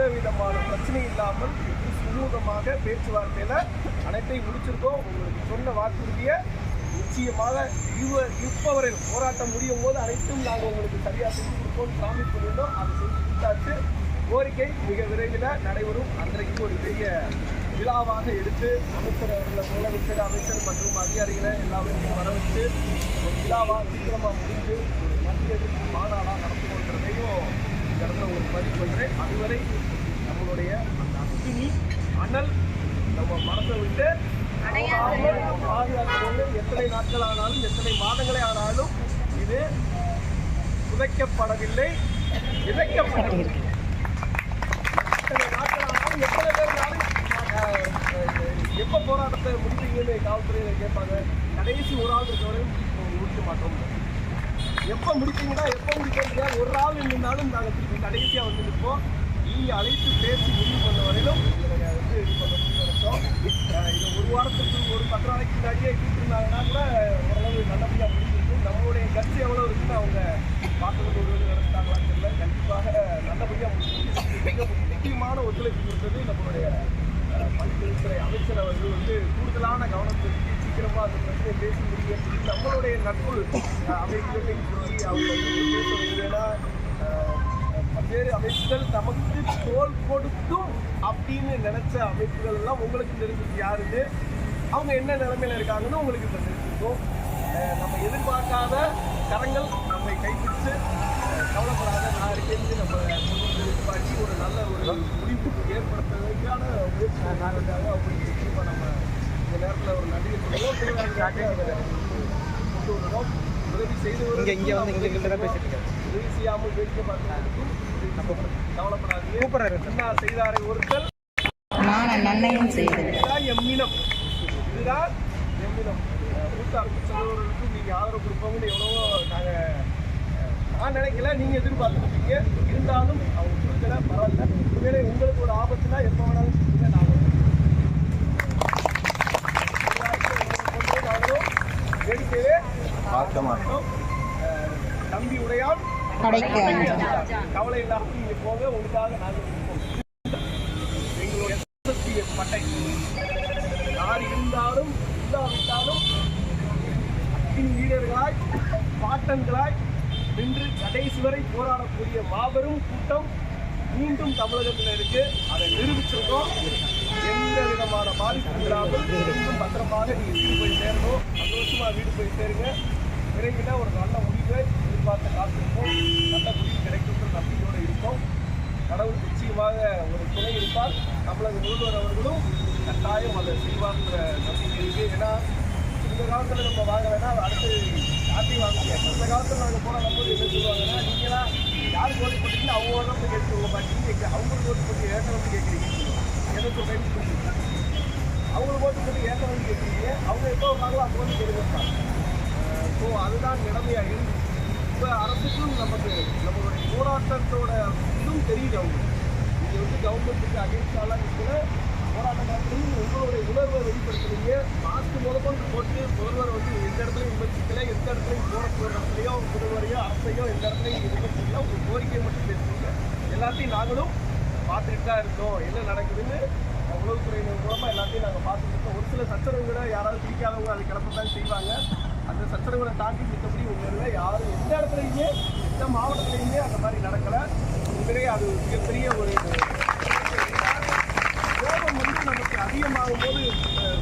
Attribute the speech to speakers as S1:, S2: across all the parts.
S1: எந்த விதமான பிரச்சனை இல்லாமல் சுமூகமாக பேச்சுவார்த்தையில் அனைத்தையும் முடிச்சிருக்கோம். உங்களுக்கு சொன்ன வாக்குறுதியை நிச்சயமாக இவ இப்பவரை போராட்டம் முடியும் போது அனைத்தும் நாங்கள் உங்களுக்கு சரியாக செஞ்சு கொடுப்போம். சாமி பண்ணியிருந்தோம். அதை செஞ்சு கொடுத்தாச்சு. கோரிக்கை மிக விரைவில் நடைபெறும். அன்றைக்கு ஒரு பெரிய விழாவாக எடுத்து அமைச்சர் அவர்களை முதலமைச்சர் அமைச்சர் மற்றும் அதிகாரிகளை எல்லாவற்றையும் வரவச்சு விழாவாக சீக்கிரமாக முடிந்து ஒரு மத்திய மாநாடாக நடந்து கொண்டதையும் இந்த இடத்துல பண்ணுறேன் அதுவரை நம்மளுடைய அந்த அக்னி அனல் நம்ம மனசை விட்டு பாதுகாத்துக்கொண்டு எத்தனை நாட்கள் ஆனாலும் எத்தனை மாதங்களே ஆனாலும் இது புதைக்கப்படவில்லை. விதைக்கப்படவில்லை எத்தனை நாட்கள் ஆனாலும் எத்தனை பேர்னாலும் எப்ப போராட்டத்தை முடிப்பீங்கன்னு காவல்துறையில கேட்பாங்க. கடைசி ஒரு ஆள் இருக்கவரையும் முடிக்க மாட்டோம். எப்ப முடிப்பீங்கன்னா ஒரு ஆள் இருந்தாலும் நாங்கள் திருப்பி கடைசியாக வந்து நிற்போம். அழைத்து பேசி முடிவு பண்ண வரையிலும் இதை வந்து இது பண்ணணும்னு நினைச்சோம் இது ஒரு வாரத்துக்கு ஒரு பத்து நாளைக்கு முன்னாடியே கூப்பிட்டுருந்தாங்கன்னா கூட ஓரளவு நல்லபடியாக முடிஞ்சிருக்கும். நம்மளுடைய கட்சி எவ்வளோ இருக்குன்னு அவங்க பார்க்கறது ஒரு நடத்தாங்களான்னு தெரியல. கண்டிப்பாக நல்லபடியாக முடிஞ்சிருக்கு மிக முக்கியமான ஒத்துழைப்பு கொடுத்தது நம்மளுடைய அஹ், பள்ளிக்கல்வித்துறை அமைச்சர் அவர்கள் வந்து கூடுதலான கவனத்தை செலுத்தி சீக்கிரமா அந்த பேசி முடியும். நம்மளுடைய நட்பு அமைப்புகளையும் சொல்லி அவங்க பேச வைங்கன்னா பல்வேறு அமைப்புகள் நமக்கு தோல் கொடுத்தும் அப்படின்னு நினைச்ச அமைப்புகள் எல்லாம் உங்களுக்கு தெரிஞ்சது யாருன்னு? அவங்க என்ன நிலைமையில இருக்காங்கன்னு உங்களுக்கு இப்போ தெரிஞ்சிருக்கும். நம்ம எதிர்பார்க்காத கரங்கள் நம்மை கைப்பிடிச்சு கவலைப்படாத நான் இருக்கேன்னு நம்ம முன்னோர்கள் எதிர்பார்த்து ஒரு நல்ல ஒரு முடிவு ஏற்படுத்துவதற்கான முயற்சி நாளுக்காக அவங்களுக்கு நிச்சயமாக நம்ம இந்த நேரத்தில் ஒரு வருவோம் உதவி செய்து
S2: இங்க இங்க வந்து இங்க கிட்ட தான் பேசிட்டு இருக்காரு
S1: உதவி செய்யாமல் வேடிக்கை பார்க்கிறதுக்கும் கவலைப்படாதீங்க
S2: கூப்பிடுறாரு.
S1: என்ன செய்தாரை ஒருத்தல்
S3: நான் நன்மையும் செய்தேன்.
S1: இதுதான் எம்மினம் இதுதான் எம்மினம் மூத்த அரசு நீங்கள் ஆதரவு கொடுப்போம்னு எவ்வளவோ நாங்கள் நான் நினைக்கல நீங்கள் எதிர்பார்த்துருப்பீங்க. இருந்தாலும் அவங்க கொடுக்கல பரவாயில்ல. உண்மையிலே உங்களுக்கு ஒரு ஆபத்துனா எப்போ வேணாலும் சொல்லுங்க நாங்கள் நாங்களும் வேடிக்கையிலே பார்க்க மாட்டோம்
S3: கடைக்கு
S1: கவலை இல்லாமல் நீங்க போங்க உங்களுக்காக நாங்கள் எங்களுடைய பட்டை. யார் இருந்தாலும் இல்லாவிட்டாலும் அக்கின் வீரர்களாய் பாட்டன்களாய் நின்று கடைசி வரை போராடக்கூடிய மாபெரும் கூட்டம் மீண்டும் தமிழகத்தில் இருக்கு. அதை நிரூபிச்சிருக்கோம். எந்த விதமான பாதிப்பும் இல்லாமல் மீண்டும் பத்திரமாக நீங்க வீடு போய் சேரணும். சந்தோஷமா வீடு போய் சேருங்க. விரைவில் ஒரு நல்ல முடிவை எதிர்பார்த்து காத்திருப்போம் நல்ல முடிவு கிடைக்கும் நம்பிக்கையோடு இருக்கோம். கடவுள் நிச்சயமாக ஒரு துணை இருப்பார். தமிழக முதல்வர் அவர்களும் கட்டாயம் அதை செய்வார்ன்ற நம்பிக்கை இருக்குது ஏன்னா இந்த காலத்தில் நம்ம வாங்கலைன்னா அடுத்து காட்டி வாங்க இந்த காலத்தில் நாங்கள் போனால் நம்ம என்ன சொல்லுவாங்கன்னா நீங்களாம் யார் ஓட்டு போட்டீங்கன்னா அவங்க ஓட்டு கேட்க மாட்டீங்க அவங்களுக்கு ஓட்டு போட்டு ஏற்ற வந்து கேட்குறீங்க. எனக்கு பயன்படுத்தி அவங்களுக்கு ஓட்டு போட்டு ஏற்ற வந்து கேட்குறீங்க. அவங்க எப்போ வந்தாங்களோ அப்போ வந்து கேட்க ஸோ அதுதான் நிலைமையாக இப்போ அரசுக்கும் நமக்கு நம்மளுடைய போராட்டத்தோட இதுவும் தெரியுது அவங்க நீங்கள் வந்து கவர்மெண்ட்டுக்கு அகேன்ஸ்டாலாம் இருக்கிற போராட்டக்காரத்தையும் உங்களுடைய உணர்வை வெளிப்படுத்துறீங்க? மாஸ்க் முதற்கொண்டு போட்டு முதல்வர் வந்து எந்த இடத்துலையும் விமர்சிக்கல எந்த இடத்துலையும் போற இடத்துலையோ முதல்வரையோ அரசையோ எந்த இடத்துலையும் விமர்சிக்கல. உங்கள் கோரிக்கை மட்டும் பேசுவீங்க எல்லாத்தையும் நாங்களும் பார்த்துட்டு தான் இருக்கோம் என்ன நடக்குதுன்னு உளவுத்துறையினர் மூலமாக எல்லாத்தையும் நாங்கள் பார்த்துட்டு இருக்கோம். ஒரு சில சச்சரவுகளை யாராவது பிடிக்காதவங்க அது கிளம்ப தான் செய்வாங்க. இந்த சச்சரவுகளை தாண்டி மித்தபடி உங்களில் யாரும் எந்த இடத்துலையுமே எந்த மாவட்டத்துலையுமே அந்த மாதிரி நடக்கலை. உண்மையிலேயே அது மிகப்பெரிய ஒரு கோபம் வந்து நமக்கு அதிகமாகும் போது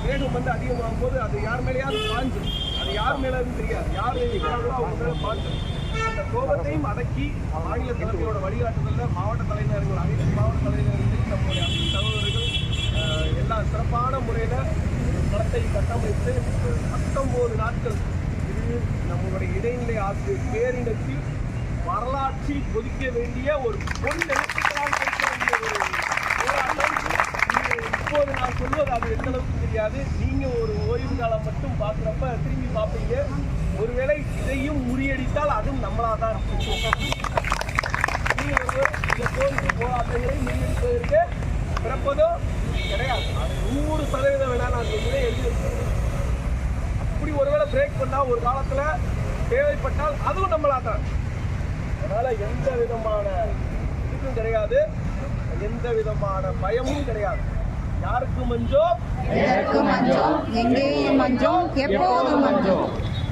S1: வேகம் வந்து அதிகமாகும் போது அது யார் மேலேயாவது பாஞ்சிடும் அது யார் மேலேன்னு தெரியாது. யார் இருக்கிறாங்களோ அவங்க மேலே பாஞ்சிடும் அந்த கோபத்தையும் அடக்கி மாநில தலைமையோட வழிகாட்டுதலில் மாவட்ட தலைநகர்கள் அனைத்து மாவட்ட தலைநர்களையும் நம்முடைய அனைத்து சகோதரர்கள் எல்லா எல்லாம் சிறப்பான முறையில் படத்தை கட்டமைத்து பத்தொம்போது நாட்கள் இது நம்மளுடைய இடைநிலை ஆசிரியர் பேரிடத்தில் வரலாற்றில் கொதிக்க வேண்டிய ஒரு பொன் எழுத்துக்களால் வேண்டிய ஒரு இப்போது நான் சொல்வது அது எந்த அளவுக்கு தெரியாது. நீங்க ஒரு ஓய்வு காலம் மட்டும் பார்க்குறப்ப திரும்பி பார்ப்பீங்க. ஒருவேளை இதையும் முறியடித்தால் அதுவும் நம்மளா தான் இருக்கும் ஒரு இந்த கோரிக்கை போராட்டங்களை முறியடிப்பதற்கு பிறப்பதோ கிடையாது. அது நூறு சதவீதம் வேணா நான் சொல்லுவேன் எழுதி அப்படி ஒருவேளை பிரேக் பண்ணால் ஒரு காலத்தில் தேவைப்பட்டால் அதுவும் நம்மளாக தான் அதனால் எந்த விதமான இதுவும் கிடையாது. எந்த விதமான பயமும் கிடையாது. யாருக்கு மஞ்சோ?
S3: எதற்கு மஞ்சம் எங்கேயும் மஞ்சம் எப்போதும் மஞ்சம்